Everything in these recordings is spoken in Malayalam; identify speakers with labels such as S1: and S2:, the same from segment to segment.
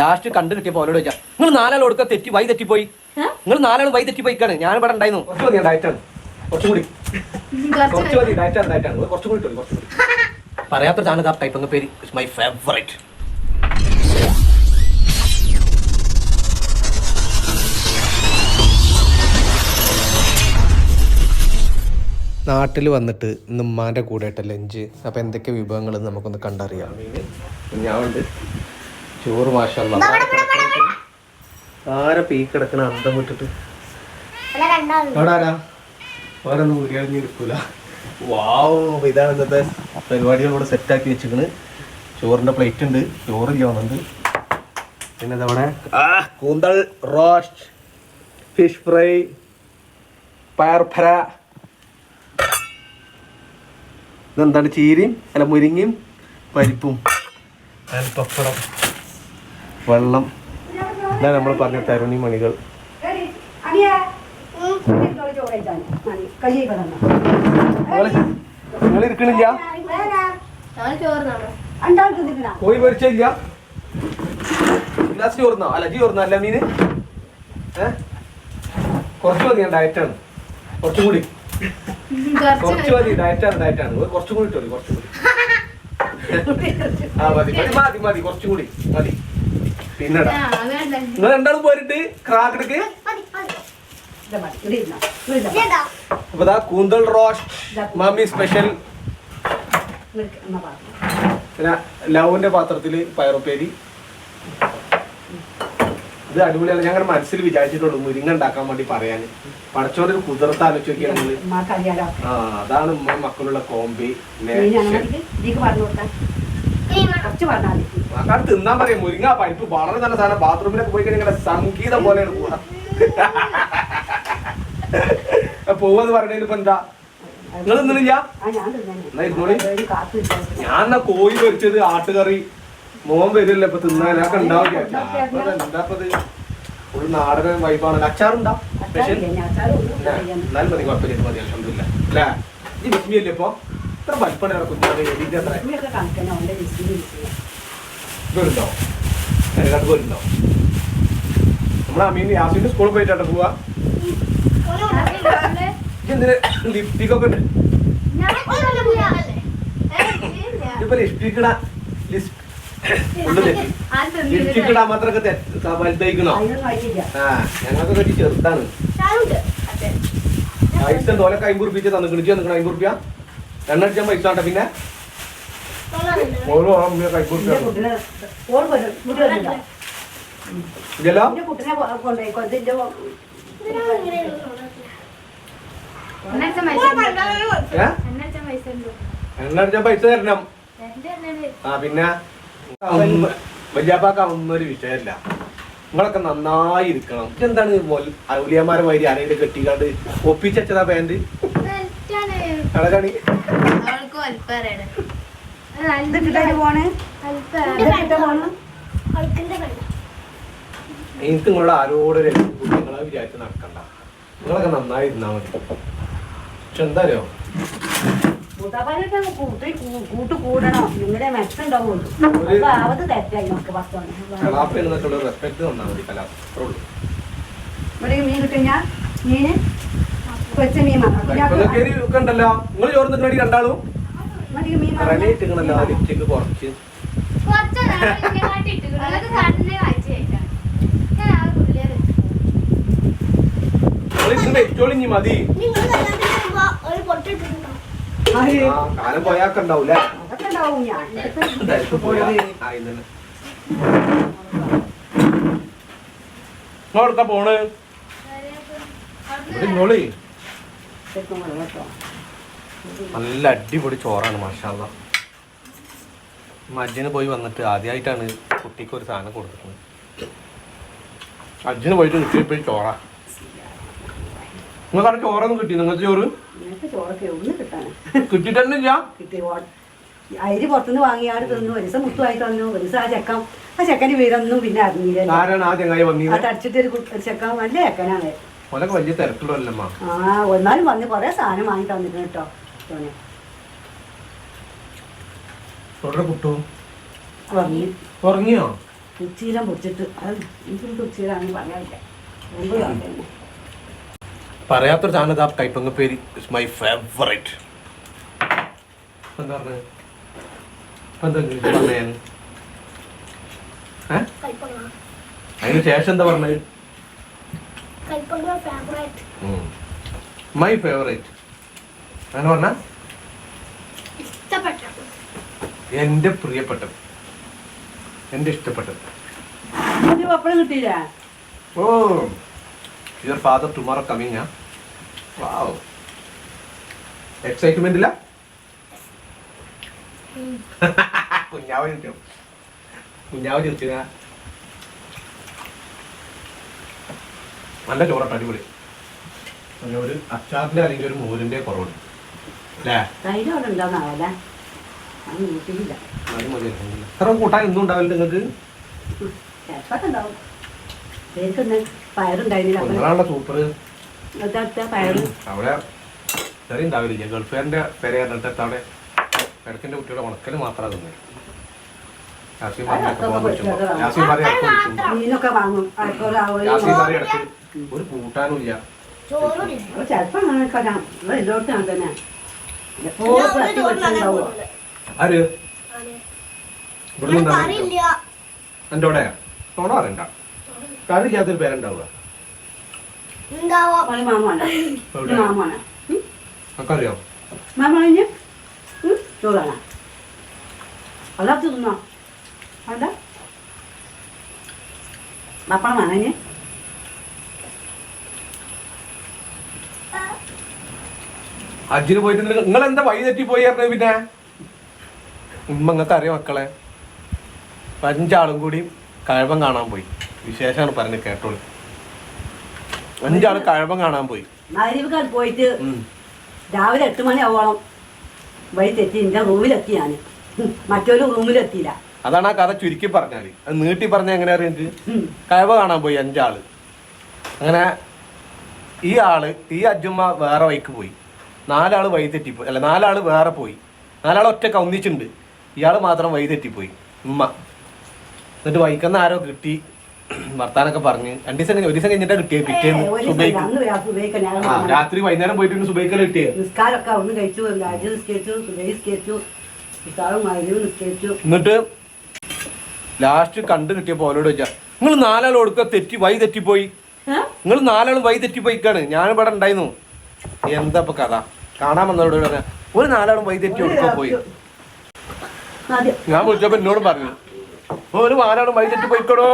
S1: ലാസ്റ്റ് കണ്ടു കിട്ടിയപ്പോ അവരോട് ചോദിച്ചാ നിങ്ങൾ നാലാൾ കൊടുക്കുക തെറ്റി വൈ തെറ്റിപ്പോയി? നിങ്ങൾ നാലാൾ വൈ തെറ്റിപ്പോയിക്കാണ് ഞാൻ ഇവിടെ ഉണ്ടായിരുന്നു. കുറച്ച് മതി ഡയറ്റാണ് കുറച്ചും കൂടി. കുറച്ച് മതി ഡയറ്റാണ് ഡയറ്റാണ് കുറച്ചും കൂടി ഇട്ടോളൂ, കുറച്ചും കൂടി പറയാത്ത ആ ടൈപ്പ് പേര് മൈ ഫേവറേറ്റ് നാട്ടിൽ വന്നിട്ട് ഇന്ന് ഉമ്മാന്റെ കൂടെ ആയിട്ട് ലഞ്ച് അപ്പോൾ എന്തൊക്കെ വിഭവങ്ങൾ നമുക്കൊന്ന് കണ്ടറിയാം. ഞാനുണ്ട് ചോറ് മാഷല്ല ആരെ പീ കിടക്കണ അന്തം വിട്ടിട്ട്? അവിടെ ഉരിയറിഞ്ഞിരിക്കൂല വാവ് ഇതാണ് ഇന്നത്തെ പരിപാടികൾ ഇവിടെ സെറ്റാക്കി വെച്ചിക്കണ് ചോറിന്റെ പ്ലേറ്റ് ഉണ്ട് ചോറ് വന്നുണ്ട് പിന്നെ ഇതവിടെ കൂന്തൾ കൂന്തൽ റോസ്റ്റ് ഫിഷ് ഫ്രൈ പയർഫര ഇതെന്താണ് ചീരയും അല്ല മുരിങ്ങയും പരിപ്പും. അതിൽ പപ്പടം വെള്ളം. ഇതാണ് നമ്മൾ പറഞ്ഞ തരുണി മണികൾ. കോഴി പൊരിച്ചില്ല അല്ല ജി ചോർന്നോ? അല്ല മീന്? കുറച്ച് മതി ഞാൻ ഡയറ്റാണ് കുറച്ചും കൂടി. കുറച്ച് മതി ഡയറ്റാണ് ഡയറ്റാണ് കുറച്ചും കൂടി കുറച്ചും കൂടി. ആ മതി മതി മതി മതി കുറച്ചും കൂടി മതി. പിന്നെടാ. നിങ്ങൾ രണ്ടാളും പോയിട്ട് ക്രാക്കടക്ക്. അപ്പൊ കൂന്തൽ റോസ്റ്റ് മമ്മി സ്പെഷ്യൽ. പിന്നെ ലവിന്റെ പാത്രത്തിൽ പയറുപ്പേരി. ഇത് അടിപൊളിയാണ്. ഞങ്ങൾ മനസ്സിൽ വിചാരിച്ചിട്ടുള്ളൂ മുരിങ്ങ ഉണ്ടാക്കാൻ വേണ്ടി പറയാന്. പടച്ചോണ്ട് കുതിർത്ത് ആലോചിച്ച് നോക്കിയാണെങ്കിൽ ആ അതാണ് ഉമ്മ മക്കളുള്ള കോമ്പി. ആൾക്കാർ തിന്നാൻ പറയും മുരിങ്ങ പരിപ്പ് വളരെ നല്ല സാധനം. ബാത്റൂമിലൊക്കെ പോയി കഴിഞ്ഞാൽ സംഗീതം പോലെയാണ് പോവാ പോവാന്ന് പറഞ്ഞതിന് ഇപ്പൊ എന്താ? നിങ്ങൾ തിന്നില്ല? ഞാൻ എന്നാ കോഴി പൊരിച്ചത് ആട്ടുകറി. മോൻ വരില്ല ഇപ്പൊ തിന്നാനൊക്കെ ഉണ്ടാവില്ല ഒരു നാടൻ വൈബാണ്. അച്ചാറുണ്ടാ? സ്പെഷ്യൽ എന്നാലും മതി കുഴപ്പമില്ല മതി അലഹമില്ല അല്ലേ? ഈ വിസ്മിയല്ലേ ഇപ്പൊ? ഇത്ര വലിപ്പമാണ് കുഞ്ഞാണ് എഡിറ്റ് അത്ര. ഇതുണ്ടോ? രണ്ട് പോലുണ്ടോ? നമ്മളെ അമീൻ യാസിന്റെ സ്കൂളിൽ പോയിട്ടാണ് പോവാ. എന്തിന്? ലിപ്സ്റ്റിക് ഒക്കെ ഉണ്ട്. ഇതിപ്പോ ലിപ്സ്റ്റിക് ഇടാ ലിപ്സ്റ്റിക് ഇടാൻ മാത്രമൊക്കെ തെ- വലുതായിക്കണോ? ആ ഞങ്ങൾക്ക് ചെറുതാണ്. പൈസ തോലൊക്കെ അമ്പത് റുപ്യ തന്നിക്കണ. തന്നിക്കണ അമ്പത് റുപ്യ എണ്ണ അടിച്ചാൽ പൈസ വേണ്ട പിന്നെ എണ്ണടിച്ച പൈസ തരണം. ആ പിന്നെ? വല്യാപ്പാക്ക് വിഷയമല്ല നിങ്ങളൊക്കെ നന്നായി ഇരിക്കണം. എന്താണ് ഔലിയന്മാരെ മാതിരി ആരെങ്കിലും കെട്ടിക്കാണ്ട് ഒപ്പിച്ചതാ അടക്കാണി എനിക്ക് നിങ്ങളോട് ആരോടൊരു നിങ്ങളെ വിചാരിച്ച് നടക്കണ്ട. നിങ്ങളൊക്കെ നന്നായി ഇരുന്നാ മതി. പക്ഷെ എന്താ അറിയോ
S2: കൂട്ട് കൂടണം. നിങ്ങളുടെ മെച്ചുണ്ടാവുള്ളൂ ആവത് തെറ്റായി നമുക്ക്
S1: കലാപ്പ് എന്നൊക്കെ റെസ്പെക്ട് തന്നാ മതി കലാപ്പ്
S2: ഇവിടെ മീൻ കിട്ടിഞ്ഞാ മീന്?
S1: ഉണ്ടല്ലോ നിങ്ങൾ നിൽക്കണി രണ്ടാളും? ലിപ്സ്റ്റിക്ക് കുറച്ച്. വെച്ചോളിഞ്ഞി മതി. കാലം പോയാക്കെ ഉണ്ടാവൂലേ പോണ്? ഇവിടെ ഇന്നോളി നല്ല അടിപൊളി ചോറാണ് മാഷാല്ല അജ്ജന് പോയി വന്നിട്ട് ആദ്യമായിട്ടാണ് കുട്ടിക്ക് ഒരു സാധനം കൊടുക്കുന്നത്. അജ്ജന് പോയിട്ട് കിട്ടിയപ്പോഴും ചോറാ. നിങ്ങൾക്ക് അവിടെ ചോറൊന്നും കിട്ടി? നിങ്ങൾക്ക് ചോറ്?
S2: നിനക്ക് ചോറൊക്കെ ഒന്ന് കിട്ടാണ്
S1: കിട്ടിയിട്ടന്നില്ല
S2: കിട്ടി. അരി പുറത്തുനിന്ന് വാങ്ങിയാട് തിന്നു. ഒരു ദിവസം മുത്തുമായി തന്നു. ഒരു ദിവസം ആ ചെക്കൻ ആ ചെക്കൻ വീരൊന്നും പിന്നെ അറിഞ്ഞില്ല അടിച്ചിട്ട് ഒരു ചെക്കൻ നല്ല ചെക്കനാണ്.
S1: ഓലൊക്കെ വലിയ തിരക്കുള്ളതല്ലമ്മ
S2: ആ എന്നാലും വന്ന് കൊറേ സാധനം വാങ്ങി തന്നിട്ടുണ്ട് കേട്ടോ
S1: ഉറങ്ങിയോ?
S2: ഉച്ചീരം പൊടിച്ചിട്ട് അത് പറയാനില്ല.
S1: പറയാത്തൊരു സാധനം ഇതാ കൈപ്പങ്ങ പേര് ഇറ്റ്സ് മൈ ഫേവറേറ്റ് എന്താ പറഞ്ഞത് ഇപ്പൊ എന്താ ഇംഗ്ലീഷ് പറഞ്ഞേ? ഞാൻ? അതിന് ശേഷം എന്താ പറഞ്ഞത്
S3: കൈപ്പങ്ങ ഫേവറേറ്റ്
S1: മൈ ഫേവറേറ്റ് അങ്ങനെ പറഞ്ഞ?
S3: ഇഷ്ടപ്പെട്ട
S1: എന്റെ പ്രിയപ്പെട്ടത്. എന്റെ ഇഷ്ടപ്പെട്ടത്.
S2: പപ്പടം കിട്ടിയില്ല?
S1: Oh your father tomorrow coming ആ. വാവ് എക്സൈറ്റ്മെന്റ് ഇല്ല? കുഞ്ഞാവ് ചോദിച്ചോ കുഞ്ഞാവ് ചോദിച്ചാ നല്ല ചോറട്ട അടിപൊളി. പിന്നെ ഒരു അച്ചാറിന്റെ അല്ലെങ്കിൽ ഒരു മോരിന്റെ കുറവുണ്ട്. അല്ലേ?
S2: തൈര് അവിടെ ഉണ്ടാവുന്നാവല്ലേ അത് കൂട്ടിയില്ല
S1: അത് മതി. എത്ര കൂട്ടാൻ എന്തും ഉണ്ടാവില്ല നിങ്ങൾക്ക്?
S2: ഉണ്ടാവും. പയറുണ്ടായിരുന്നില്ല.
S1: സൂപ്പർ
S2: ഇന്നത്തെ പയറ്.
S1: അവിടെ ചെറിയ ഉണ്ടാവില്ല? ഗൾഫുകാരന്റെ പേരെ കണ്ടിട്ട് അവിടെ കിടക്കിന്റെ കുട്ടിയുടെ ഉണക്കൽ മാത്രമാണ് തിന്നത് പറഞ്ഞ പോകാൻ ഇടയ്ക്ക്.
S2: മീനൊക്കെ വാങ്ങും.
S1: ഇടയ്ക്ക് ഒരു കൂട്ടാനും ഇല്ല.
S2: ചിലപ്പോൾ അങ്ങനെ എല്ലായിടത്തും തന്നെ
S1: ആര്? എന്റെ തോണ പറയണ്ട. പേരുണ്ടാവുക.
S2: അറിയോ ചോറാണ്? അല്ലാത്ത തിന്നോ. അല്ല
S1: അജ്ജിന് പോയിട്ട് നിങ്ങൾ എന്താ വഴി തെറ്റി പോയി പറഞ്ഞത് പിന്നെ? ഉമ്മ നിങ്ങൾക്ക് അറിയാം മക്കളെ? അഞ്ചാളും കൂടി കഴവം കാണാൻ പോയി. വിശേഷമാണ് പറഞ്ഞത് കേട്ടോളൂ. അഞ്ചാൾ കഴവം കാണാൻ പോയി.
S2: പോയിട്ട് രാവിലെ എട്ട് മണി ആവോളം വഴി തെറ്റി. എന്റെ റൂമിലെത്തി ഞാൻ മറ്റൊരു റൂമിലെത്തിയില്ല.
S1: അതാണ് ആ കഥ ചുരുക്കി പറഞ്ഞാൽ. അത് നീട്ടി പറഞ്ഞ എങ്ങനെ
S2: അറിയിട്ട്.
S1: കഴവ കാണാൻ പോയി അഞ്ചാൾ. അങ്ങനെ ഈ ആൾ ഈ അജ്ജുമ്മ വേറെ വഴിക്ക് പോയി. നാലാൾ വഴി തെറ്റിപ്പോയി. അല്ല നാലാൾ വേറെ പോയി. നാലാൾ ഒറ്റ ഒന്നിച്ചിട്ടുണ്ട് ഇയാൾ മാത്രം വഴി തെറ്റിപ്പോയി. ഉമ്മ. എന്നിട്ട് വൈക്കുന്ന ആരോ കിട്ടി. വർത്താനൊക്കെ പറഞ്ഞ്. രണ്ടു ദിവസം കഴിഞ്ഞ് ഒരു ദിവസം കഴിഞ്ഞിട്ടാ കിട്ടിയത് പിറ്റേന്ന്. സുബൈക്ക്.
S2: രാത്രി
S1: വൈകുന്നേരം പോയിട്ട് സുബൈക്കൽ കിട്ടിയത്
S2: നിസ്കാരമൊക്കെ ഒന്ന് കഴിച്ചു. രാജ്യം നിസ്കരിച്ചു സുബൈ നിസ്കരിച്ചു. നിസ്കാരം നിസ്കരിച്ചു.
S1: എന്നിട്ട് ലാസ്റ്റ് കണ്ടു കിട്ടിയപ്പോ പോലെ വെച്ചാ നിങ്ങൾ നാലാൾ കൊടുക്ക തെറ്റി വൈ തെറ്റിപ്പോയി? നിങ്ങൾ നാലാളും വൈ തെറ്റിപ്പോയിക്കാണ്. ഞാൻ ഇവിടെ ഉണ്ടായിരുന്നു. എന്താ ഇപ്പൊ കഥ? കാണാൻ വന്നവരോട് പറഞ്ഞ ഒരു നാലാളും വഴി തെറ്റി കൊടുക്കാൻ പോയി. ഞാൻ വിളിച്ചപ്പോ എന്നോട് പറഞ്ഞു "ഓ, ഒരു നാലാളും വഴി പോയിക്കോടോ.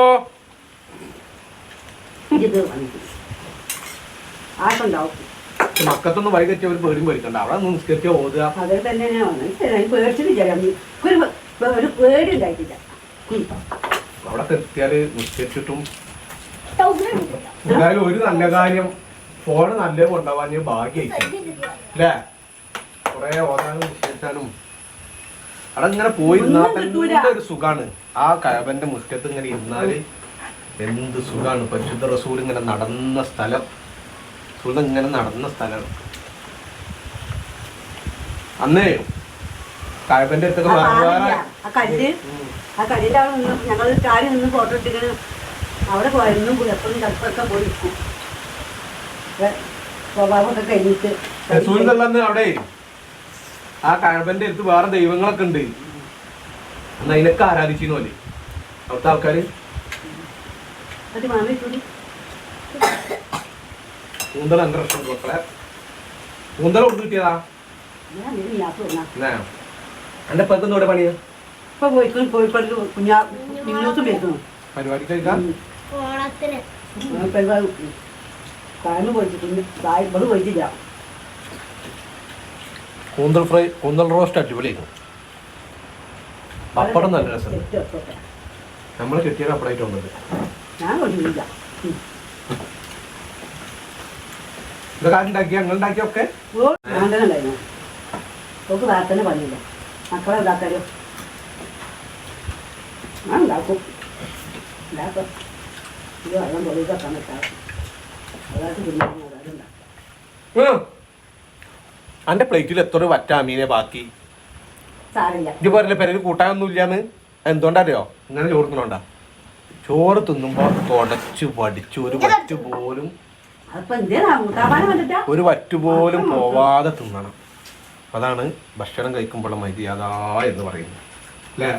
S1: മക്കത്തൊന്നും വൈകറ്റി അവർ അവർ പേടിയും പേടിക്കണ്ട. അവിടെ ഒന്നും നിസ്കരിച്ച ഓതുക.
S2: അതേ തന്നെ ഒരു പേടി ഉണ്ടായിട്ടില്ല.
S1: അവിടെ എത്തിയാൽ നിസ്കരിച്ചിട്ടും എന്തായാലും ഒരു നല്ല കാര്യം ഫോണ് നല്ല കൊണ്ടുപോകാൻ ഭാഗ്യമായിരിക്കും. അല്ലേ കൊറേ ഓതാനും വിശേഷാനും അവിടെ ഇങ്ങനെ പോയി ഇരുന്നാൽ ഒരു സുഖാണ്. ആ കഴവന്റെ മുറ്റത്ത് ഇങ്ങനെ ഇരുന്നാൽ എന്ത് സുഖാണ്. പരിശുദ്ധ റസൂൽ ഇങ്ങനെ നടന്ന സ്ഥലം. സുഖം ഇങ്ങനെ നടന്ന സ്ഥലമാണ് അന്നേ കഴവന്റെ അടുത്തൊക്കെ
S2: ഞങ്ങൾ കാര്യം നിന്ന് ഫോട്ടോ എടുത്തിട്ട് അവിടെ പോയിരുന്നു പോയി എപ്പോഴും ചിലപ്പോഴൊക്കെ സ്വഭാവമൊക്കെ കഴിഞ്ഞിട്ട്
S1: അവിടെ ആ കഴമ്പന്റെ അടുത്ത് വേറെ ദൈവങ്ങളൊക്കെ ഉണ്ട്. അന്ന് അതിനൊക്കെ ആരാധിച്ചിരുന്നു അല്ലേ അവിടുത്തെ ആൾക്കാര്? കൂന്തൽ രസം മക്കളെ? കൂന്തൽ കൊണ്ട് കിട്ടിയതാ? എന്റെ പെട്ടെന്ന് ഇവിടെ പണിയാ
S2: ഇപ്പൊ പോയിക്കും കോഴിക്കോട് കുഞ്ഞാ മിന്നൂസും വരുന്നു.
S1: പരിപാടി കഴിക്കാം
S3: ഓണത്തിന്.
S2: കായന്ന് പോയിട്ടുണ്ട് ഇവിടെ പോയിട്ടില്ല
S1: കൂന്തൽ ഫ്രൈ കൂന്തൽ റോസ്റ്റ് അടിപൊളിയായിരുന്നു. പപ്പടം നല്ല രസം
S2: സെറ്റ് വെക്കട്ടെ.
S1: നമ്മൾ കിട്ടിയ പപ്പടായിട്ട് വന്നത്.
S2: ഞാൻ
S1: ഇതൊക്കെ ഉണ്ടാക്കിയ? ഞങ്ങൾ ഉണ്ടാക്കിയൊക്കെ
S2: ഉണ്ടായിരുന്നു. ഓക്ക് പ്രാർത്ഥന പണിയില്ല. മക്കളെ ഉണ്ടാക്കാലോ ഞാൻ ഉണ്ടാക്കും. ഉണ്ടാക്കും. ഇത് വെള്ളം പൊളിക്കാൻ പറ്റാം ഉണ്ടാക്കും
S1: പ്ലേറ്റിൽ എത്ര വറ്റാമീനെ ബാക്കി? ഇത് പറഞ്ഞ പെരയിൽ കൂട്ടാനൊന്നും ഇല്ലാന്ന് എന്തുകൊണ്ടറിയോ? ഇങ്ങനെ ചോർക്കണോണ്ടാ ചോറ് തിന്നുമ്പോ തുടച്ചു വടിച്ച് ഒരു വറ്റ് പോലും ഒരു വറ്റ് പോലും പോവാതെ തിന്നണം. അതാണ് ഭക്ഷണം കഴിക്കുമ്പോഴുള്ള മര്യാദ എന്ന് പറയുന്നത്. അല്ലേ?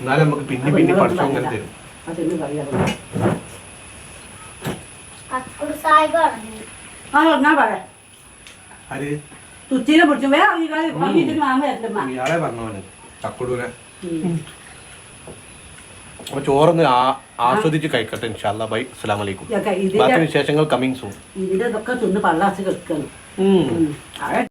S1: എന്നാലും നമുക്ക് പിന്നെ പിന്നെ പഠിച്ചോ അങ്ങനെ തരും.
S2: ആ ഞാൻ പറയാം തുച്ചീനെ പിടിച്ചു. വേറെ മാമ വരണ്ടമ്മ
S1: ഇയാളെ പറഞ്ഞവന് ചക്കുടൂനെ. അപ്പൊ ചോറൊന്ന് ആസ്വദിച്ച് കഴിക്കട്ടെ ഇൻഷാല്ല ബൈ അസ്സലാം വലൈക്കും
S2: ഇതിന്റെ
S1: ബാക്കി വിശേഷങ്ങൾ കമ്മിങ് സൂൺ
S2: ഇതിന്റെ ഇതൊക്കെ തിന്ന് പള്ളാച്ച് കിടക്കണം.